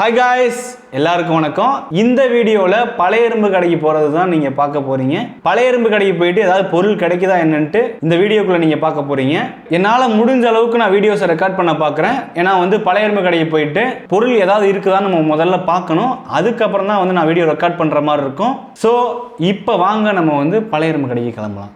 Hi guys எல்லாருக்கும் வணக்கம். இந்த வீடியோவில் பழைய எறும்பு கடைக்கு போகிறது தான் நீங்கள் பார்க்க போகிறீங்க பழைய எறும்பு கடைக்கு போயிட்டு ஏதாவது பொருள் கிடைக்குதா என்னன்ட்டு இந்த வீடியோக்குள்ளே நீங்கள் பார்க்க போகிறீங்க என்னால் முடிஞ்ச அளவுக்கு நான் வீடியோஸை ரெக்கார்ட் பண்ண பார்க்குறேன் ஏன்னா வந்து பழைய எறும்பு கடைக்கு போயிட்டு பொருள் ஏதாவது இருக்குதான்னு நம்ம முதல்ல பார்க்கணும். அதுக்கப்புறம் தான் வந்து நான் வீடியோ ரெக்கார்ட் பண்ணுற மாதிரி இருக்கும். ஸோ இப்போ வாங்க நம்ம வந்து பழைய எறும்பு கடைக்கு கிளம்பலாம்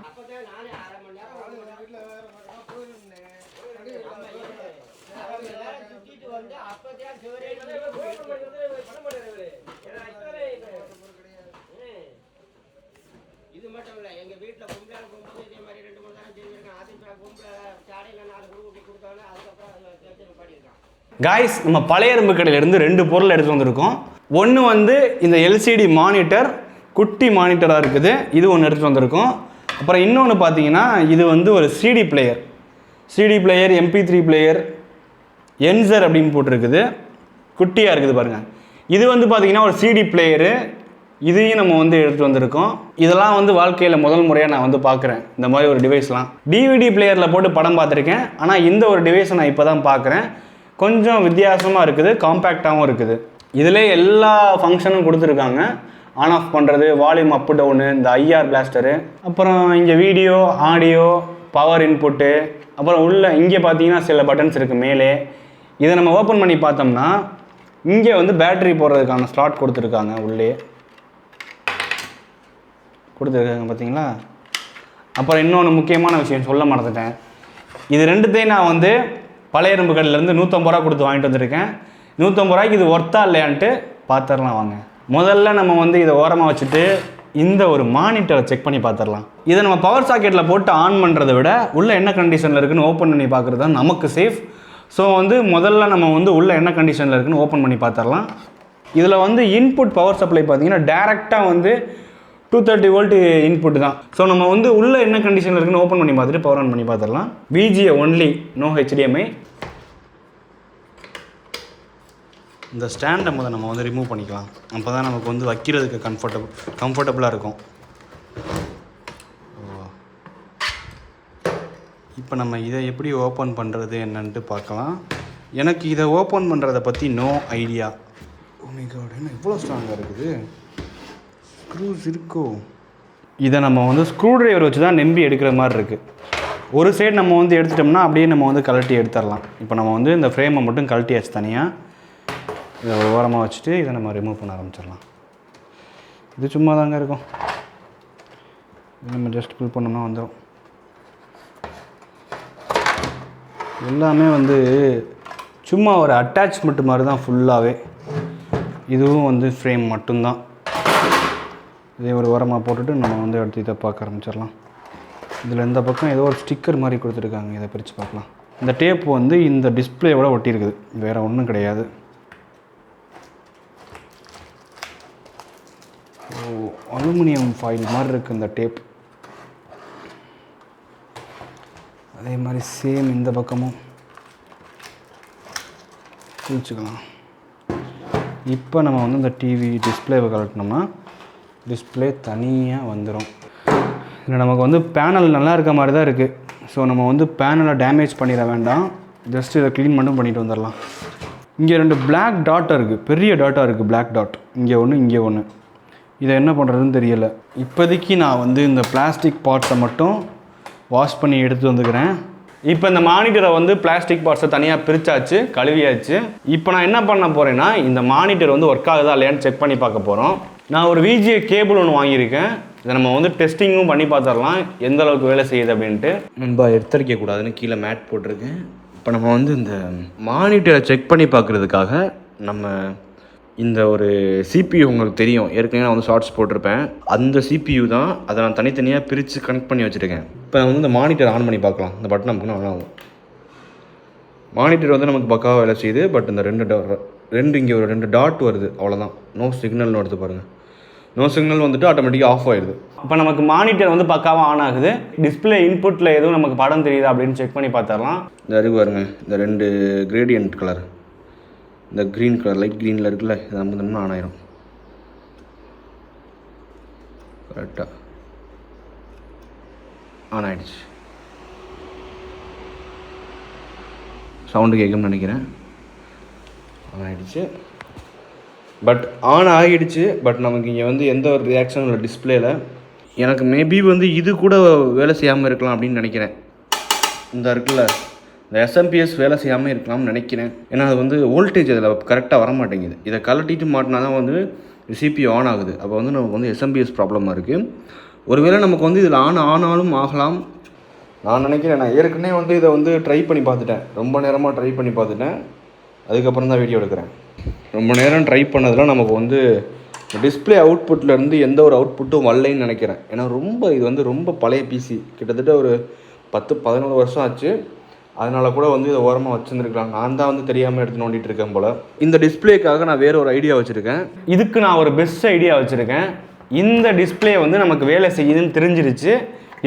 இது மட்டும் இல்லை எங்கள் வீட்டில் பொம்பளை போகும்போது இதே மாதிரி ரெண்டு மூணு தரம் செஞ்சுருக்கேன் அது இப்போ பொம்பளை சாடையில் நாலு குழு ஊட்டி கொடுத்தாங்க அதுக்கப்புறம் அதில் சேர்த்து பாடியிருக்கான் காய்ஸ் நம்ம பழைய எறும்பு கடையிலேருந்து ரெண்டு பொருள் எடுத்து வந்திருக்கோம். ஒன்று வந்து இந்த எல்சிடி மானிட்டர் குட்டி மானிட்டராக இருக்குது. இது ஒன்று எடுத்துகிட்டு வந்திருக்கோம். அப்புறம் இன்னொன்று பார்த்தீங்கன்னா இது வந்து ஒரு CD player CD player MP three player ensure அப்படின்னு போட்டிருக்குது. குட்டியாக இருக்குது பாருங்கள் இது வந்து பார்த்தீங்கன்னா ஒரு சிடி பிளேயரு இதையும் நம்ம வந்து எடுத்துகிட்டு வந்திருக்கோம். இதெல்லாம் வந்து வாழ்க்கையில் முதல் முறையாக நான் வந்து பார்க்குறேன். இந்த மாதிரி ஒரு டிவைஸ்லாம் டிவிடி பிளேயரில் போட்டு படம் பார்த்துருக்கேன். ஆனால் இந்த ஒரு டிவைஸை நான் இப்போ தான் பார்க்குறேன். கொஞ்சம் வித்தியாசமாக இருக்குது காம்பேக்டாகவும் இருக்குது. இதில் எல்லா ஃபங்க்ஷனும் கொடுத்துருக்காங்க. ஆன் ஆஃப் பண்ணுறது வால்யூம் அப் டவுனு இந்த ஐஆர் பிளாஸ்டரு அப்புறம் இங்கே வீடியோ ஆடியோ பவர் இன்புட்டு அப்புறம் உள்ள இங்கே பார்த்தீங்கன்னா சில பட்டன்ஸ் இருக்குது மேலே. இதை நம்ம ஓப்பன் பண்ணி பார்த்தோம்னா இங்கே வந்து பேட்டரி போடுறதுக்கான ஸ்லாட் கொடுத்துருக்காங்க உள்ளே. கொடுத்துருக்காங்க பார்த்தீங்களா? அப்புறம் இன்னொன்று முக்கியமான விஷயம் சொல்ல மறந்துட்டேன். இது ரெண்டுத்தையும் நான் வந்து பழைய எறும்பு கடையிலேருந்து நூற்றம்பது ரூபா கொடுத்து வாங்கிட்டு வந்திருக்கேன். நூற்றம்பது ரூபாய்க்கு இது ஒர்த்தா இல்லையான்ட்டு பார்த்துடலாம் வாங்க. முதல்ல நம்ம வந்து இதை ஓரமாக வச்சுட்டு இந்த ஒரு மானிட்டரை செக் பண்ணி பார்த்துடலாம் இதை நம்ம பவர் சாக்கெட்டில் போட்டு ஆன் பண்ணுறதை விட உள்ள என்ன கண்டிஷனில் இருக்குன்னு ஓப்பன் பண்ணி பார்க்குறது தான் நமக்கு சேஃப் ஸோ வந்து முதல்ல நம்ம வந்து உள்ள என்ன கண்டிஷனில் இருக்குன்னு ஓப்பன் பண்ணி பார்த்துடலாம் இதில் வந்து இன்புட் பவர் சப்ளை பார்த்தீங்கன்னா டேரெக்டாக வந்து டூ தேர்ட்டி வோல்ட் இன்புட் தான். ஸோ நம்ம வந்து உள்ள என்ன கண்டிஷனில் இருக்குன்னு ஓப்பன் பண்ணி பார்த்துட்டு பவர் ஆன் பண்ணி பார்த்துடலாம். விஜிஏ ஒன்லி நோ ஹெச்டிஎம்ஐ இந்த ஸ்டாண்டை முதல் நம்ம வந்து ரிமூவ் பண்ணிக்கலாம். அப்போ தான் நமக்கு வந்து வைக்கிறதுக்கு கம்ஃபர்டபுள் கம்ஃபர்டபுளாக இருக்கும். இப்போ நம்ம இதை எப்படி ஓப்பன் பண்ணுறது என்னன்ட்டு பார்க்கலாம். எனக்கு இதை ஓப்பன் பண்ணுறதை பற்றி நோ ஐடியா ஓமிகாட் என்ன இவ்வளோ ஸ்ட்ராங்காக இருக்குது? ஸ்க்ரூஸ் இருக்கோ? இதை நம்ம வந்து ஸ்க்ரூ டிரைவர் வச்சு தான் நம்பி எடுக்கிற மாதிரி இருக்குது ஒரு சைடு நம்ம வந்து எடுத்துட்டோம்னா அப்படியே நம்ம வந்து கழட்டி எடுத்துடலாம். இப்போ நம்ம வந்து இந்த ஃப்ரேமை மட்டும் கழட்டியாச்சு தனியாக இதை ஓரமாக வச்சுட்டு இதை நம்ம ரிமூவ் பண்ண ஆரம்பிச்சிடலாம். இது சும்மா தாங்க இருக்கும் நம்ம ஜஸ்ட் புல் பண்ணோம்னா வந்துடும் எல்லாமே வந்து சும்மா ஒரு அட்டாச்மெண்ட் மாதிரி தான் ஃபுல்லாகவே இதுவும் வந்து ஃப்ரேம் மட்டும்தான். இதே ஒரு உரமாக போட்டுட்டு நம்ம வந்து எடுத்து இதை பார்க்க ஆரம்பிச்சிடலாம். இதில் இந்த பக்கம் ஏதோ ஒரு ஸ்டிக்கர் மாதிரி கொடுத்துருக்காங்க. இதை பிரித்து பார்க்கலாம். இந்த டேப் வந்து இந்த டிஸ்பிளேவோட ஒட்டியிருக்குது. வேறு ஒன்றும் கிடையாது. ஓ அலுமினியம் ஃபாயில் மாதிரி இருக்குது இந்த டேப். அதே மாதிரி சேம் இந்த பக்கமும். குளிச்சுக்கலாம் இப்போ நம்ம வந்து இந்த டிவி டிஸ்பிளேவை கலட்டினோம்னா டிஸ்பிளே தனியாக வந்துடும் இதில் நமக்கு வந்து பேனல் நல்லா இருக்க மாதிரி தான் இருக்குது ஸோ நம்ம வந்து பேனலை டேமேஜ் பண்ணிட வேண்டாம். ஜஸ்ட் இதை க்ளீன் மட்டும் பண்ணிட்டு வந்துடலாம். இங்கே ரெண்டு பிளாக் டாட்டாக இருக்குது பெரிய டாட்டாக இருக்குது பிளாக் டாட் இங்கே ஒன்று இங்கே ஒன்று இதை என்ன பண்ணுறதுன்னு தெரியலை. இப்போதைக்கு நான் வந்து இந்த பிளாஸ்டிக் பார்ட்ஸை மட்டும் வாஷ் பண்ணி எடுத்து வந்துக்கிறேன். இப்போ இந்த மானிட்டரை வந்து பிளாஸ்டிக் பார்ட்ஸை தனியாக பிரித்தாச்சு கழுவியாச்சு. இப்போ நான் என்ன பண்ண போகிறேன்னா இந்த மானிட்டர் வந்து ஒர்க் ஆகுதா இல்லையான்னு செக் பண்ணி பார்க்க போகிறோம் நான் ஒரு விஜிஏ கேபிள் ஒன்று வாங்கியிருக்கேன். இதை நம்ம வந்து டெஸ்டிங்கும் பண்ணி பார்த்துடலாம். எந்த அளவுக்கு வேலை செய்யுது அப்படின்ட்டு. நண்பா எடுத்தரிக்க கூடாதுன்னு கீழே மேட் போட்டிருக்கேன். இப்போ நம்ம வந்து இந்த மானிட்டரை செக் பண்ணி பார்க்குறதுக்காக நம்ம இந்த ஒரு சிபியூ உங்களுக்கு தெரியும். ஏற்கனவே நான் வந்து ஷார்ட்ஸ் போட்டிருப்பேன். அந்த சிபியூ தான் அதை நான் தனித்தனியாக பிரித்து கனெக்ட் பண்ணி வச்சுருக்கேன். இப்போ நான் வந்து இந்த மானிட்டர் ஆன் பண்ணி பார்க்கலாம். இந்த பட்டன் நமக்கு ஆன் ஆகும். மானிட்டர் வந்து நமக்கு பக்காவாக வேலை செய்யுது. பட் இந்த ரெண்டு ரெண்டு இங்கே ஒரு ரெண்டு டாட் வருது. அவ்வளோதான் நோ சிக்னல்னு எடுத்து பாருங்கள் நோ சிக்னல் வந்துட்டு ஆட்டோமேட்டிக்காக ஆஃப் ஆயிடுது. இப்போ நமக்கு மானிட்டர் வந்து பக்காவாக ஆன் ஆகுது. டிஸ்பிளே இன்புட்டில் எதுவும் நமக்கு படம் தெரியுதா அப்படின்னு செக் பண்ணி பார்த்துடலாம். இந்த அறிவு பாருங்க. இந்த ரெண்டு கிரேடியன்ட் கலர் இந்த க்ரீன் கலர் லைட் க்ரீனில் இருக்குல்ல இது நம்ம ஆன் ஆயிரும். கரெக்டாக ஆன் ஆயிடுச்சு. சவுண்டு கேட்கும்னு நினைக்கிறேன். ஆன் ஆயிடுச்சு. பட் ஆன் ஆகிடுச்சு பட் நமக்கு இங்கே வந்து எந்த ஒரு ரியாக்ஷனும் இல்லை டிஸ்பிளேல எனக்கு மேபி வந்து இது கூட வேலை செய்யாமல் இருக்கலாம் அப்படின்னு நினைக்கிறேன். இந்த இருக்குல்ல இந்த எஸ்எம்பிஎஸ் வேலை செய்யாமல் இருக்கலாம்னு நினைக்கிறேன். ஏன்னா அது வந்து வோல்டேஜ் அதில் கரெக்டாக வர மாட்டேங்குது இதை கலட்டிட்டு மாட்டினா தான் வந்து சிபி ஆன் ஆகுது. அப்போ வந்து நமக்கு வந்து எஸ்எம்பிஎஸ் ப்ராப்ளமாக இருக்குது ஒருவேளை நமக்கு வந்து இதில் ஆன் ஆனாலும் ஆகலாம். நான் நினைக்கிறேன் நான் ஏற்கனவே வந்து இதை வந்து ட்ரை பண்ணி பார்த்துட்டேன். ரொம்ப நேரமாக ட்ரை பண்ணி பார்த்துட்டேன். அதுக்கப்புறம் தான் வீடியோ எடுக்கிறேன். ரொம்ப நேரம் ட்ரை பண்ணதில் நமக்கு வந்து டிஸ்பிளே அவுட்புட்லேருந்து எந்த ஒரு அவுட்புட்டும் வரலைன்னு நினைக்கிறேன். ஏன்னா ரொம்ப இது வந்து ரொம்ப பழைய பிசி கிட்டத்தட்ட ஒரு பத்து பதினோரு வருஷம் ஆச்சு. அதனால் கூட வந்து இதை ஓரமாக வச்சுருந்துருக்கலாம். நான் தான் வந்து தெரியாமல் எடுத்து நோண்டிட்டு இருக்கேன் போல். இந்த டிஸ்பிளேக்காக நான் வேறு ஒரு ஐடியா வச்சுருக்கேன். இதுக்கு நான் ஒரு பெஸ்ட் ஐடியா வச்சுருக்கேன். இந்த டிஸ்பிளே வந்து நமக்கு வேலை செய்யுதுன்னு தெரிஞ்சிருச்சு.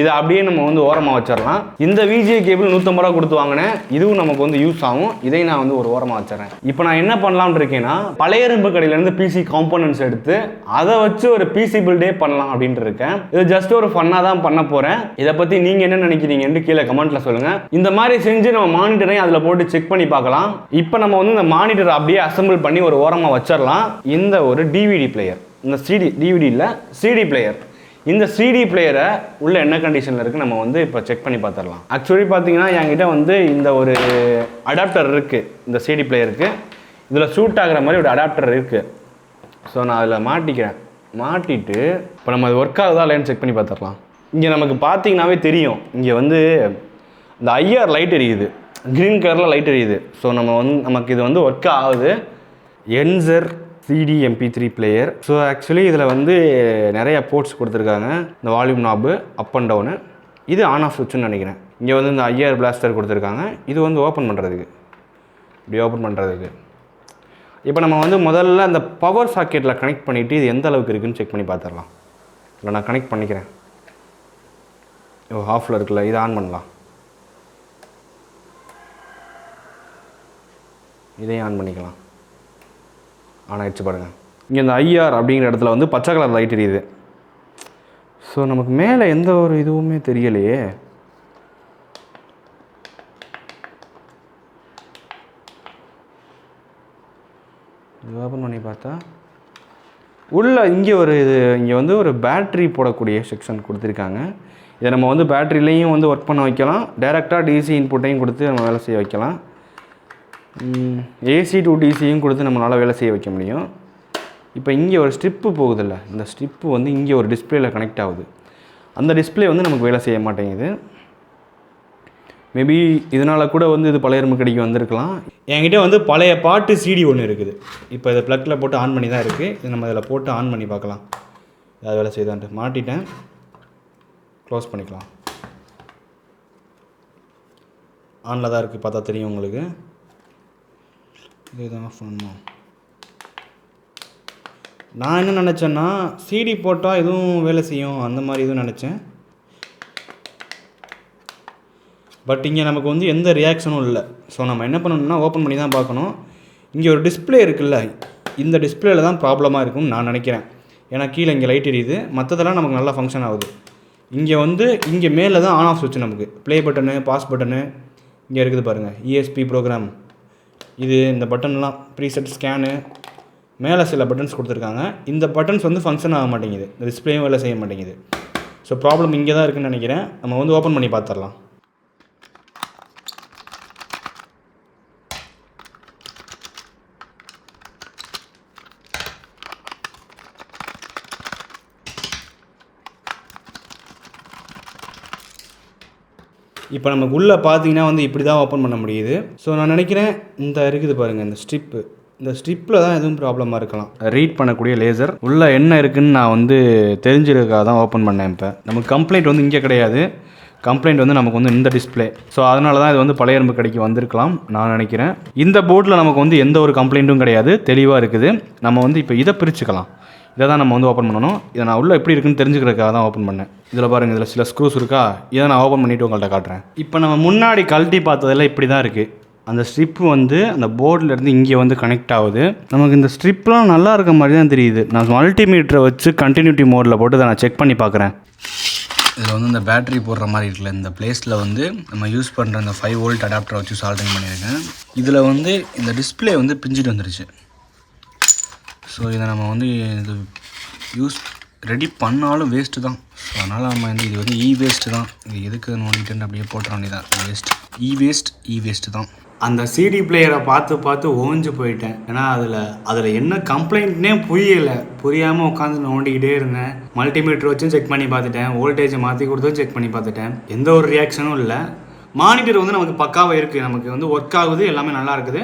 இதை அப்படியே நம்ம வந்து ஓரமாக வச்சிடலாம். இந்த விஜே கேபிள் நூற்றம்பது ரூபா கொடுத்து வாங்கினேன். இதுவும் நமக்கு வந்து யூஸ் ஆகும். இதை நான் வந்து ஒரு ஓரமாக வச்சிடறேன். இப்போ நான் என்ன பண்ணலாம்னு இருக்கேன்னா பழைய இரும்பு கடையிலேருந்து பிசி காம்போனன்ட்ஸ் எடுத்து அதை வச்சு ஒரு பிசி பில்டே பண்ணலாம் அப்படின்ட்டு இருக்கேன். இது ஜஸ்ட் ஒரு ஃபன்னாக தான் பண்ண போகிறேன் இதை பற்றி நீங்கள் என்ன நினைக்கிறீங்கன்னு கீழே கமெண்ட்டில் சொல்லுங்கள் இந்த மாதிரி செஞ்சு நம்ம மானிட்டரையும் அதில் போட்டு செக் பண்ணி பார்க்கலாம். இப்போ நம்ம வந்து இந்த மானிட்டரை அப்படியே அசெம்பிள் பண்ணி ஒரு ஓரமாக வச்சிடலாம். இந்த ஒரு டிவிடி பிளேயர் இந்த சிடி டிவிடி இல்லை சிடி பிளேயர் இந்த சிடி பிளேயரை உள்ள என்ன கண்டிஷனில் இருக்குது நம்ம வந்து இப்போ செக் பண்ணி பார்த்துடலாம். ஆக்சுவலி பார்த்தீங்கன்னா என்கிட்ட வந்து இந்த ஒரு அடாப்டர் இருக்குது இந்த சிடி பிளேயருக்கு இதில் சூட் ஆகிற மாதிரி ஒரு அடாப்டர் இருக்குது ஸோ நான் அதில் மாட்டிக்கிறேன். மாட்டிட்டு இப்போ நம்ம அது ஒர்க் ஆகுதா இல்லைன்னு செக் பண்ணி பார்த்துடலாம். இங்கே நமக்கு பார்த்தீங்கன்னாவே தெரியும். இங்கே வந்து இந்த ஐஆர் லைட் எரியுது. க்ரீன் கலரில் லைட் எரியுது. ஸோ நம்ம வந்து நமக்கு இது வந்து ஒர்க் ஆகுது. Ensure CD MP three player so actually இதில் வந்து நிறைய போர்ட்ஸ் கொடுத்துருக்காங்க. இந்த volume knob up and down இது ஆன் ஆஃப் சுவிட்சுன்னு நினைக்கிறேன். இங்கே வந்து இந்த ஐஆர் பிளாஸ்டர் கொடுத்துருக்காங்க. இது வந்து ஓப்பன் பண்ணுறதுக்கு இப்படி ஓப்பன் பண்ணுறதுக்கு இப்போ நம்ம வந்து முதல்ல அந்த பவர் சாக்கெட்டில் கனெக்ட் பண்ணிவிட்டு இது எந்த அளவுக்கு இருக்குன்னு செக் பண்ணி பார்த்துடலாம். இல்லை நான் கனெக்ட் பண்ணிக்கிறேன். ஓ ஆஃபில் இருக்குல்ல. இதை ஆன் பண்ணலாம். இதையும் ஆன் பண்ணிக்கலாம். ஆன் ஆகிடுச்சு பாருங்கள் இங்கே இந்த ஐஆர் அப்படிங்கிற இடத்துல வந்து பச்சை கலர் லைட் எரியுது. ஸோ நமக்கு மேலே எந்த ஒரு இதுவுமே தெரியலையே. இது ஓப்பன் பண்ணி பார்த்தா உள்ள இங்கே ஒரு இது இங்கே வந்து ஒரு பேட்ரி போடக்கூடிய செக்ஷன் கொடுத்துருக்காங்க. இதை நம்ம வந்து பேட்ரிலையும் வந்து ஒர்க் பண்ண வைக்கலாம். டேரெக்டாக டிசி இன்புட்டையும் கொடுத்து நம்ம வேலை செய்ய வைக்கலாம். ஏசி டு டிசியும் கொடுத்து நம்மளால் வேலை செய்ய வைக்க முடியும். இப்போ இங்கே ஒரு ஸ்ட்ரிப்பு போகுதில்ல இந்த ஸ்ட்ரிப்பு வந்து இங்கே ஒரு டிஸ்பிளேயில் கனெக்ட் ஆகுது. அந்த டிஸ்பிளே வந்து நமக்கு வேலை செய்ய மாட்டேங்குது. மேபி இதனால் கூட வந்து இது பழைய இரும்பு கடைக்கு வந்திருக்கலாம். என்கிட்ட வந்து பழைய பாட்டு சிடி ஒன்று இருக்குது. இப்போ இதை ப்ளக்கில் போட்டு ஆன் பண்ணி தான் இருக்குது இது நம்ம இதில் போட்டு ஆன் பண்ணி பார்க்கலாம். ஏதாவது வேலை செய்தான்ட்டு மாட்டிட்டேன். க்ளோஸ் பண்ணிக்கலாம். ஆனில் தான் இருக்குது பார்த்தா தெரியும் உங்களுக்கு. இதுதான் ஆஃப் பண்ணணும் நான் என்ன நினச்சேன்னா சிடி போட்டால் எதுவும் வேலை செய்யும் அந்த மாதிரி எதுவும் நினச்சேன். பட் இங்கே நமக்கு வந்து எந்த ரியாக்ஷனும் இல்லை. ஸோ நம்ம என்ன பண்ணணும்னா ஓப்பன் பண்ணி தான் பார்க்கணும். இங்கே ஒரு டிஸ்பிளே இருக்குல்ல இந்த டிஸ்பிளேயில் தான் ப்ராப்ளமாக இருக்கும்னு நான் நினைக்கிறேன். ஏன்னா கீழே இங்கே லைட் எரியுது. மற்றதெல்லாம் நமக்கு நல்லா ஃபங்க்ஷன் ஆகுது. இங்கே வந்து இங்கே மேலே தான் ஆன் ஆஃப் சுவிட்ச் நமக்கு. ப்ளே பட்டனு பாஸ் பட்டனு இங்கே இருக்குது பாருங்கள் இஎஸ்பி ப்ரோக்ராம் இது இந்த பட்டன்லாம் ப்ரீசெட் ஸ்கேனு மேலே சில பட்டன்ஸ் கொடுத்துருக்காங்க. இந்த பட்டன்ஸ் வந்து ஃபங்க்ஷன் ஆக மாட்டேங்குது. இந்த டிஸ்பிளேயும் வேலை செய்ய மாட்டேங்குது. ஸோ ப்ராப்ளம் இங்கே தான் இருக்குதுன்னு நினைக்கிறேன். நம்ம வந்து ஓப்பன் பண்ணி பார்த்துடலாம். இப்போ நமக்கு உள்ளே பார்த்தீங்கன்னா வந்து இப்படி தான் ஓப்பன் பண்ண முடியுது. ஸோ நான் நினைக்கிறேன் இந்த இருக்குது பாருங்கள் இந்த ஸ்ட்ரிப்பு இந்த ஸ்ட்ரிப்பில் தான் எதுவும் ப்ராப்ளமாக இருக்கலாம். ரீட் பண்ணக்கூடிய லேசர் உள்ளே என்ன இருக்குன்னு நான் வந்து தெரிஞ்சிருக்காக தான் ஓப்பன் பண்ணேன் இப்போ. நமக்கு கம்ப்ளைண்ட் வந்து இங்கே கிடையாது. கம்ப்ளைண்ட் வந்து நமக்கு வந்து இந்த டிஸ்பிளே ஸோ அதனால தான் இது வந்து பழைய எறும்பு கடைக்கு வந்திருக்கலாம் நான் நினைக்கிறேன். இந்த போர்டில் நமக்கு வந்து எந்த ஒரு கம்ப்ளைண்ட்டும் கிடையாது. தெளிவாக இருக்குது. நம்ம வந்து இப்போ இதை பிரிச்சுக்கலாம். இதை தான் நம்ம வந்து ஓப்பன் பண்ணணும். இதை நான் உள்ளே எப்படி இருக்குன்னு தெரிஞ்சுக்கிறதுக்காக தான் ஓப்பன் பண்ணேன். இதில் பாருங்கள் இதில் சில ஸ்க்ரூஸ் இருக்கா? இதை நான் ஓப்பன் பண்ணிவிட்டு உங்கள்கிட்ட காட்டுறேன். இப்போ நம்ம முன்னாடி கழட்டி பார்த்ததெல்லாம் இப்படி தான் இருக்குது அந்த ஸ்ட்ரிப் வந்து அந்த போர்டில் இருந்து இங்கே வந்து கனெக்ட் ஆகுது. நமக்கு இந்த ஸ்ட்ரிப்லாம் நல்லா இருக்க மாதிரி தான் தெரியுது. நான் மல்டிமீட்டரை வச்சு கண்டினியூட்டி மோடில் போட்டு அதை நான் செக் பண்ணி பார்க்குறேன். இதில் வந்து இந்த பேட்டரி போடுற மாதிரி இருக்குல்ல இந்த பிளேஸில் வந்து நம்ம யூஸ் பண்ணுற இந்த ஃபைவ் வோல்ட் அடாப்டரை வச்சு சால்டிங் பண்ணியிருக்கேன். இதில் வந்து இந்த டிஸ்பிளே வந்து பிஞ்சிட்டு வந்துருச்சு. ஸோ இதை நம்ம வந்து இது யூஸ் ரெடி பண்ணாலும் வேஸ்ட்டு தான். ஸோ அதனால் நம்ம வந்து இது வந்து இ வேஸ்ட்டு தான். இது எதுக்கு நோண்டிட்டு அப்படியே போட்டுற வேண்டியதான் வேஸ்ட் இ வேஸ்ட் இ வேஸ்ட்டு தான் அந்த சிடி பிளேயரை பார்த்து பார்த்து ஓஞ்சு போயிட்டேன். ஏன்னா அதில் அதில் என்ன கம்ப்ளைண்ட்னே புரியலை. புரியாமல் உட்காந்து நோண்டிக்கிட்டே இருந்தேன். மல்டிமீட்டர் வச்சும் செக் பண்ணி பார்த்துட்டேன். வோல்டேஜை மாற்றி கொடுத்தும் செக் பண்ணி பார்த்துட்டேன். எந்த ஒரு ரியாக்ஷனும் இல்லை. மானிட்டர் வந்து நமக்கு பக்காவாக இருக்குது நமக்கு வந்து ஒர்க் ஆகுது. எல்லாமே நல்லா இருக்குது.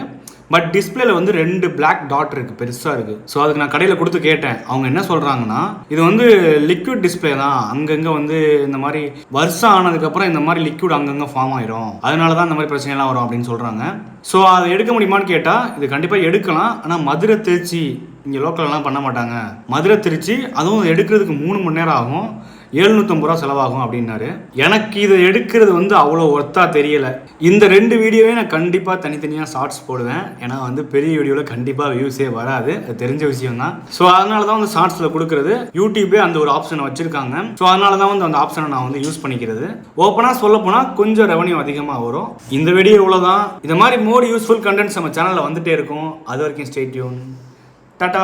பட் டிஸ்பிளேல வந்து ரெண்டு பிளாக் டாட் இருக்குது பெருசாக இருக்குது ஸோ அதுக்கு நான் கடையில் கொடுத்து கேட்டேன். அவங்க என்ன சொல்கிறாங்கன்னா இது வந்து லிக்விட் டிஸ்பிளே தான். அங்கங்கே வந்து இந்த மாதிரி வருஷம் ஆனதுக்கப்புறம் இந்த மாதிரி லிக்விட் அங்கங்கே ஃபார்ம் ஆயிரும். அதனால தான் இந்த மாதிரி பிரச்சனைலாம் வரும் அப்படின்னு சொல்கிறாங்க ஸோ அதை எடுக்க முடியுமான்னு கேட்டால் இது கண்டிப்பாக எடுக்கலாம். ஆனால் மதுரை திருச்சி இங்கே லோக்கல்லாம் பண்ண மாட்டாங்க. மதுரை திருச்சி அதுவும் எடுக்கிறதுக்கு மூணு மணி நேரம் ஆகும். எழுநூற்றம்பது ரூபா செலவாகும் அப்படின்னாரு. எனக்கு இதை எடுக்கிறது வந்து அவ்வளோ ஒர்த்தாக தெரியலை. இந்த ரெண்டு வீடியோவே நான் கண்டிப்பாக தனித்தனியாக ஷார்ட்ஸ் போடுவேன். ஏன்னா வந்து பெரிய வீடியோவில் கண்டிப்பாக வியூஸே வராது. அது தெரிஞ்ச விஷயம் தான் ஸோ அதனால தான் வந்து ஷார்ட்ஸில் கொடுக்குறது. யூடியூபே அந்த ஒரு ஆப்ஷனை வச்சுருக்காங்க. ஸோ அதனால தான் வந்து அந்த ஆப்ஷனை நான் வந்து யூஸ் பண்ணிக்கிறது. ஓப்பனாக சொல்ல போனால் கொஞ்சம் ரெவன்யூ அதிகமாக வரும். இந்த வீடியோ இவ்வளோதான் இந்த மாதிரி மோர் யூஸ்ஃபுல் கண்டென்ட்ஸ் நம்ம சேனலில் வந்துட்டே இருக்கும். அது வரைக்கும் ஸ்டேட்யூன் டாட்டா